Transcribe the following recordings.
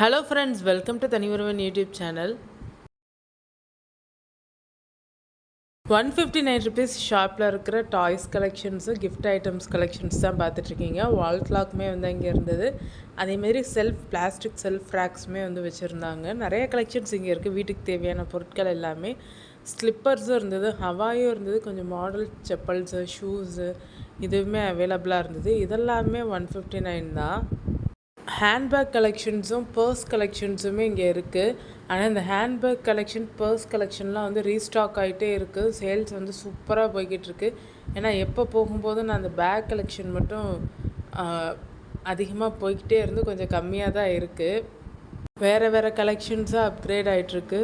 Hello friends welcome to Thanivaruvan YouTube channel one fifty nine rupees ஷாப்பில் இருக்கிற toys collections gift items collections தான் பார்த்துட்ருக்கீங்க வால் கிளாக்குமே வந்து அங்கே இருந்தது. அதேமாரி செல்ஃப் பிளாஸ்டிக் செல்ஃப் ரேக்ஸுமே வந்து வச்சுருந்தாங்க. நிறைய கலெக்ஷன்ஸ் இங்கே இருக்குது வீட்டுக்கு தேவையான பொருட்கள் எல்லாமே. ஸ்லிப்பர்ஸும் இருந்தது ஹவாயும் இருந்தது. கொஞ்சம் மாடல் செப்பல்ஸு ஷூஸு இதுவுமே அவைலபிளாக இருந்தது. இதெல்லாமே ஒன் ஃபிஃப்டி நைன் தான். ஹேண்ட்பேக் கலெக்ஷன்ஸும் பர்ஸ் கலெக்ஷன்ஸுமே இங்கே இருக்குது ஆனால் இந்த ஹேண்ட்பேக் கலெக்ஷன் பர்ஸ் கலெக்ஷன்லாம் வந்து ரீஸ்டாக் ஆகிட்டே இருக்குது சேல்ஸ் வந்து சூப்பராக போய்கிட்டு இருக்கு. ஏன்னா எப்போ போகும்போதும் நான் அந்த பேக் கலெக்ஷன் மட்டும் அதிகமாக போய்கிட்டே இருந்து கொஞ்சம் கம்மியாக தான் இருக்குது வேறு வேறு கலெக்ஷன்ஸாக அப்கிரேட் ஆகிட்டுருக்கு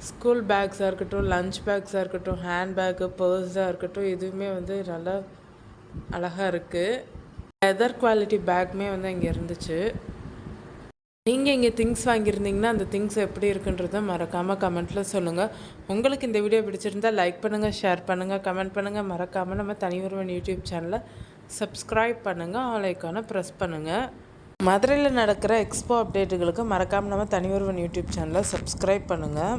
ஸ்கூல் பேக்ஸாக இருக்கட்டும் லஞ்ச் பேக்ஸாக இருக்கட்டும் ஹேண்ட் பேக்கு பர்ஸாக இருக்கட்டும் இதுவுமே வந்து நல்லா அழகாக இருக்குது லெதர் குவாலிட்டி பேக்குமே வந்து இங்கே இருந்துச்சு. நீங்கள் இங்கே திங்ஸ் வாங்கியிருந்தீங்கன்னா அந்த திங்ஸ் எப்படி இருக்குன்றத மறக்காமல் கமெண்ட்டில் சொல்லுங்கள் உங்களுக்கு இந்த வீடியோ பிடிச்சிருந்தால் லைக் பண்ணுங்கள் ஷேர் பண்ணுங்கள் கமெண்ட் பண்ணுங்கள் மறக்காமல் நம்ம தனி யூடியூப் சேனலை சப்ஸ்கிரைப் பண்ணுங்கள் ஆலைக்கான ப்ரெஸ் பண்ணுங்கள் மதுரையில் நடக்கிற எக்ஸ்போ அப்டேட்டுகளுக்கு மறக்காமல் நம்ம தனி யூடியூப் சேனலை சப்ஸ்கிரைப் பண்ணுங்கள்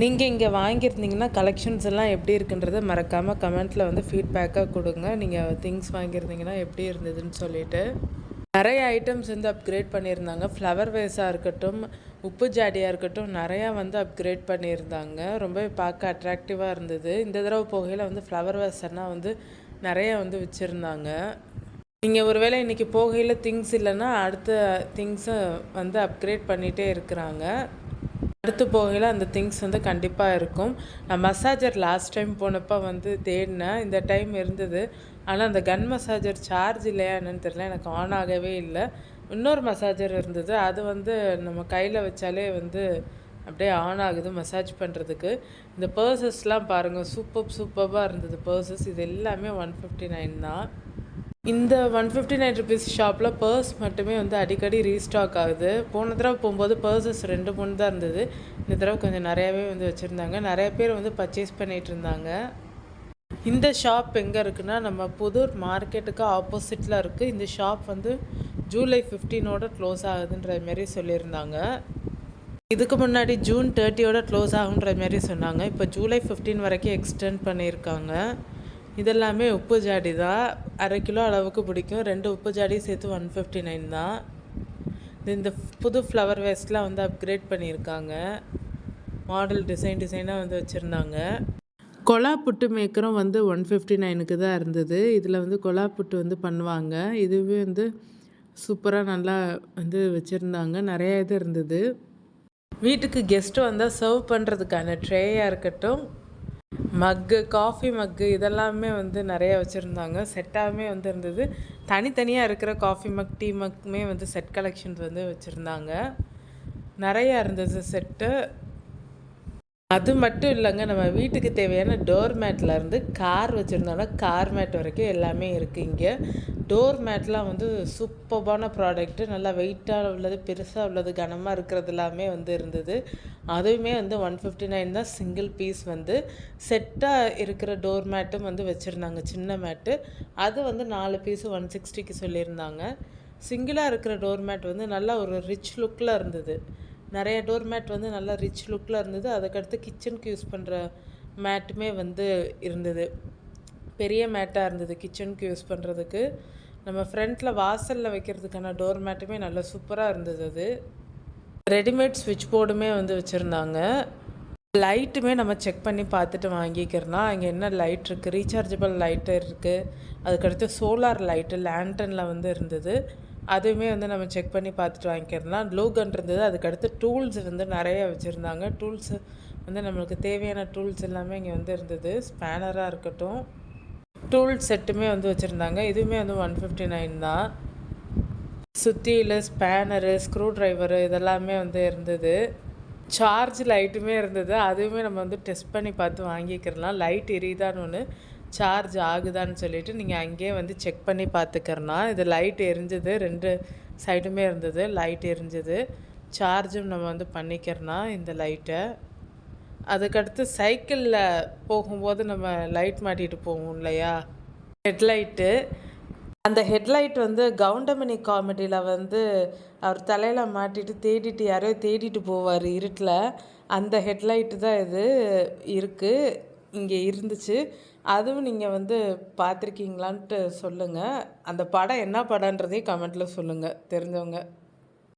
நீங்கள் இங்கே வாங்கியிருந்தீங்கன்னா கலெக்ஷன்ஸ் எல்லாம் எப்படி இருக்குன்றதை மறக்காமல் கமெண்ட்டில் வந்து ஃபீட்பேக்காக கொடுங்க. நீங்கள் திங்ஸ் வாங்கியிருந்தீங்கன்னா எப்படி இருந்ததுன்னு சொல்லிட்டு. நிறைய ஐட்டம்ஸ் வந்து அப்கிரேட் பண்ணியிருந்தாங்க. ஃப்ளவர் வேஸாக இருக்கட்டும் உப்பு ஜாடியாக இருக்கட்டும் நிறையா வந்து அப்கிரேட் பண்ணியிருந்தாங்க. ரொம்ப பார்க்க அட்ராக்டிவாக இருந்தது. இந்த தடவை போகையில் வந்து ஃப்ளவர் வேஸர்னால் வந்து நிறைய வந்து வச்சுருந்தாங்க. நீங்கள் ஒருவேளை இன்றைக்கி போகையில் திங்ஸ் இல்லைன்னா அடுத்த திங்ஸை வந்து அப்கிரேட் பண்ணிகிட்டே இருக்கிறாங்க. அடுத்து போகையில் அந்த திங்ஸ் வந்து கண்டிப்பாக இருக்கும். நான் மசாஜர் லாஸ்ட் டைம் போனப்போ வந்து தேடினேன். இந்த டைம் இருந்தது. ஆனால் அந்த கன் மசாஜர் சார்ஜ் இல்லையா என்னன்னு தெரியல. எனக்கு ஆன் ஆகவே இல்லை. இன்னொரு மசாஜர் இருந்தது. அது வந்து நம்ம கையில் வச்சாலே வந்து அப்படியே ஆன் ஆகுது மசாஜ் பண்ணுறதுக்கு இந்த பர்சஸ்லாம் பாருங்கள் சூப்பர் சூப்பராக இருந்தது. பர்சஸ் இது எல்லாமே ஒன் ஃபிஃப்டி நைன் தான். இந்த ஒன் ஃபிஃப்டி நைன் ருபீஸ் ஷாப்பில் பர்ஸ் மட்டுமே வந்து அடிக்கடி ரீஸ்டாக் ஆகுது. போன தடவை போகும்போது பர்சஸ் ரெண்டு மூணு தான் இருந்தது. இந்த தடவை கொஞ்சம் நிறையாவே வந்து வச்சுருந்தாங்க. நிறைய பேர் வந்து பர்ச்சேஸ் பண்ணிகிட்டு இருந்தாங்க. இந்த ஷாப் எங்கே இருக்குன்னா நம்ம புதூர் மார்க்கெட்டுக்கு ஆப்போசிட்டில் இருக்குது இந்த ஷாப் வந்து ஜூலை ஃபிஃப்டீனோட க்ளோஸ் ஆகுதுன்ற மாரி சொல்லியிருந்தாங்க. இதுக்கு முன்னாடி ஜூன் தேர்ட்டியோட க்ளோஸ் ஆகுன்ற மாரி சொன்னாங்க. இப்போ ஜூலை ஃபிஃப்டீன் வரைக்கும் எக்ஸ்டெண்ட் பண்ணியிருக்காங்க. இதெல்லாமே உப்பு ஜாடி தான். அரை கிலோ அளவுக்கு பிடிக்கும். ரெண்டு உப்பு ஜாடி சேர்த்து ஒன் ஃபிஃப்டி நைன் தான் இந்த புது ஃப்ளவர் வேஸ்ட்லாம் வந்து அப்கிரேட் பண்ணியிருக்காங்க. மாடல் டிசைன் டிசைனாக வந்து வச்சுருந்தாங்க. கொலா புட்டு மேக்கரும் வந்து ஒன் ஃபிஃப்டி நைனுக்கு தான் இருந்தது. இதில் வந்து கொலா புட்டு வந்து பண்ணுவாங்க. இதுவே வந்து சூப்பராக நல்லா வந்து வச்சுருந்தாங்க. நிறைய இது இருந்தது. வீட்டுக்கு கெஸ்ட்டு வந்தால் சர்வ் பண்ணுறதுக்கான ட்ரேயாக இருக்கட்டும் மக்கு காஃபி மக்கு இதெல்லாமே வந்து நிறைய வச்சுருந்தாங்க. செட்டாகவே வந்து இருந்தது. தனித்தனியாக இருக்கிற காஃபி மக் டீ மக்குமே வந்து செட் கலெக்ஷன்ஸ் வந்து வச்சுருந்தாங்க. நிறையா இருந்தது செட்டு அது மட்டும் இல்லைங்க நம்ம வீட்டுக்கு தேவையான டோர் மேட்லேருந்து கார் வச்சுருந்தோன்னா கார் மேட் வரைக்கும் எல்லாமே இருக்குது இங்கே. டோர் மேட்லாம் வந்து சூப்பர்பான ப்ராடக்ட்டு நல்லா வெயிட்டாக உள்ளது பெருசாக உள்ளது கனமாக இருக்கிறது எல்லாமே வந்து இருந்தது. அதுவுமே வந்து ஒன் ஃபிஃப்டி நைன் தான் சிங்கிள் பீஸ் வந்து. செட்டாக இருக்கிற டோர் மேட்டும் வந்து வச்சுருந்தாங்க சின்ன மேட்டு அது வந்து நாலு பீஸு ஒன் சிக்ஸ்டிக்கு சொல்லியிருந்தாங்க. சிங்கிளாக இருக்கிற டோர் மேட் வந்து நல்லா ஒரு ரிச் லுக்கில் இருந்தது. நிறைய டோர் மேட் வந்து நல்லா ரிச் லுக்கில் இருந்தது. அதுக்கடுத்து கிச்சனுக்கு யூஸ் பண்ணுற மேட்டுமே வந்து இருந்தது. பெரிய மேட்டாக இருந்தது கிச்சனுக்கு யூஸ் பண்ணுறதுக்கு நம்ம ஃப்ரண்ட்டில் வாசலில் வைக்கிறதுக்கான டோர் மேட்டுமே நல்லா சூப்பராக இருந்தது அது. ரெடிமேட் ஸ்விட்ச் போர்டுமே வந்து வச்சுருந்தாங்க. லைட்டுமே நம்ம செக் பண்ணி பார்த்துட்டு வாங்கிக்கிறோம் அங்கே என்ன லைட் இருக்குது ரீசார்ஜபிள் லைட்டு இருக்குது அதுக்கடுத்து சோலார் லைட்டு லேண்டனில் வந்து இருந்தது. அதுவுமே வந்து நம்ம செக் பண்ணி பார்த்துட்டு வாங்கிக்கிறலாம். க்ளூ கன் இருந்தது அதுக்கடுத்து டூல்ஸ் வந்து நிறைய வச்சுருந்தாங்க. டூல்ஸ் வந்து நம்மளுக்கு தேவையான டூல்ஸ் எல்லாமே இங்கே வந்து இருந்தது. ஸ்பேனராக இருக்கட்டும். டூல் செட்டுமே வந்து வச்சுருந்தாங்க. இதுவுமே வந்து ஒன் ஃபிஃப்டி நைன் தான். சுத்தியில் ஸ்பேனரு ஸ்க்ரூ ட்ரைவரு இதெல்லாமே வந்து இருந்தது. சார்ஜ் லைட்டுமே இருந்தது. அதுவுமே நம்ம வந்து டெஸ்ட் பண்ணி பார்த்து வாங்கிக்கிறலாம். லைட் எரியுதான்னு ஒன்று சார்ஜ் ஆகுதான்னு சொல்லிவிட்டு நீங்கள் அங்கேயே வந்து செக் பண்ணி பார்த்துக்கிறனா இது லைட் எரிஞ்சது ரெண்டு சைடுமே இருந்தது லைட் எரிஞ்சது. சார்ஜும் நம்ம வந்து பண்ணிக்கிறனா இந்த லைட்டை அதுக்கடுத்து சைக்கிளில் போகும்போது நம்ம லைட் மாட்டிகிட்டு போவோம் இல்லையா? ஹெட்லைட்டு அந்த ஹெட்லைட் வந்து கவுண்டமணி காமெடியில் வந்து அவர் தலையில் மாட்டிட்டு தேடிட்டு யாரையோ தேடிட்டு போவார் இருட்டில். அந்த ஹெட்லைட்டு தான் இது இருக்குது இங்கே இருந்துச்சு. அதுவும் நீங்கள் வந்து பார்த்துருக்கீங்களான்ட்டு சொல்லுங்கள் அந்த படம் என்ன படன்றதையும் கமெண்ட்டில் சொல்லுங்கள் தெரிஞ்சவங்க.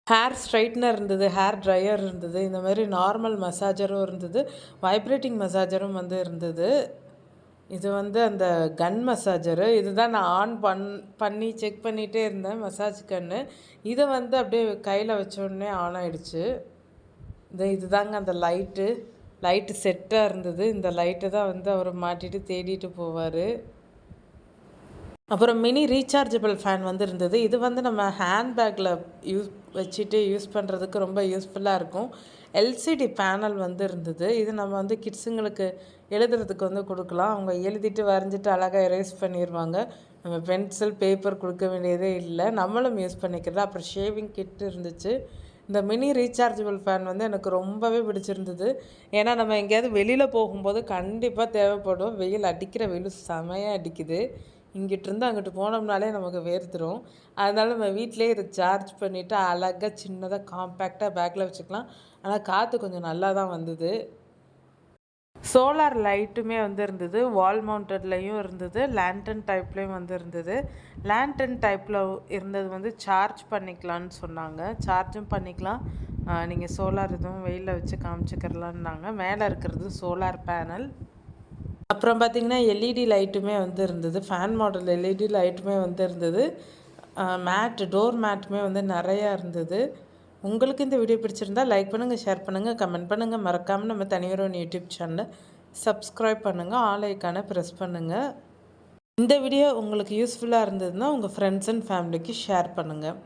ஹேர் ஸ்ட்ரைட்னர் இருந்தது ஹேர் ட்ரையர் இருந்தது இந்த மாதிரி நார்மல் மசாஜரும் இருந்தது வைப்ரேட்டிங் மசாஜரும் வந்து இருந்தது. இது வந்து அந்த கன் மசாஜரு. இதுதான் நான் ஆன் பண் பண்ணி செக் பண்ணிகிட்டே இருந்தேன் மசாஜ் கன்று இதை வந்து அப்படியே கையில் வச்சோடனே ஆன் ஆகிடுச்சு இந்த இதுதாங்க அந்த லைட்டு. லைட்டு செட்டாக இருந்தது. இந்த லைட்டை தான் வந்து அவர் மாட்டிட்டு தேடிட்டு போவார். அப்புறம் மினி ரீசார்ஜபிள் ஃபேன் வந்து இருந்தது. இது வந்து நம்ம ஹேண்ட்பேக்கில் யூஸ் வச்சுட்டு யூஸ் பண்ணுறதுக்கு ரொம்ப யூஸ்ஃபுல்லாக இருக்கும். எல்சிடி பேனல் வந்து இருந்தது. இது நம்ம வந்து கிட்ஸுங்களுக்கு எழுதுறதுக்கு வந்து கொடுக்கலாம். அவங்க எழுதிட்டு வரைஞ்சிட்டு அழகாக எரேஸ் பண்ணிடுவாங்க நம்ம பென்சில் பேப்பர் கொடுக்க வேண்டியதே இல்லை. நம்மளும் யூஸ் பண்ணிக்கிறது அப்புறம் ஷேவிங் கிட் இருந்துச்சு. இந்த மினி ரீசார்ஜபிள் ஃபேன் வந்து எனக்கு ரொம்பவே பிடிச்சிருந்தது. ஏன்னா நம்ம எங்கேயாவது வெளியில் போகும்போது கண்டிப்பாக தேவைப்படும். வெயில் அடிக்கிற வெயில் செமையாக அடிக்குது. இங்கிட்டிருந்து அங்கிட்டு போனோம்னாலே நமக்கு வேர்த்துடும் அதனால் நம்ம வீட்டிலே இதை சார்ஜ் பண்ணிவிட்டு அழகாக சின்னதாக காம்பேக்டாக பேக்கில் வச்சுக்கலாம். ஆனால் காற்று கொஞ்சம் நல்லா தான் வந்தது. சோலார் லைட்டுமே வந்து இருந்தது வால் மவுண்டட்லேயும் இருந்தது லேண்டன் டைப்லேயும் வந்து இருந்தது. லேண்டன் டைப்பில் இருந்தது வந்து சார்ஜ் பண்ணிக்கலான்னு சொன்னாங்க. சார்ஜும் பண்ணிக்கலாம். நீங்கள் சோலார் இதுவும் வெயிலில் வச்சு காமிச்சிக்கிறலான்னாங்க மேலே இருக்கிறது சோலார் பேனல். அப்புறம் பார்த்திங்கன்னா எல்இடி லைட்டுமே வந்து இருந்தது. ஃபேன் மாடல் எல்இடி லைட்டுமே வந்து இருந்தது. மேட் டோர் மேட்டுமே வந்து நிறையா இருந்தது. உங்களுக்கு இந்த வீடியோ பிடிச்சிருந்தா லைக் பண்ணுங்கள் ஷேர் பண்ணுங்கள் கமெண்ட் பண்ணுங்கள் மறக்காமல் நம்ம தனியரோன் யூடியூப் சேனலை சப்ஸ்கிரைப் பண்ணுங்கள் ஆல் ஐக்கானை ப்ரெஸ் பண்ணுங்கள் இந்த வீடியோ உங்களுக்கு யூஸ்ஃபுல்லாக இருந்ததுன்னா உங்கள் ஃப்ரெண்ட்ஸ் அண்ட் ஃபேமிலிக்கு ஷேர் பண்ணுங்கள்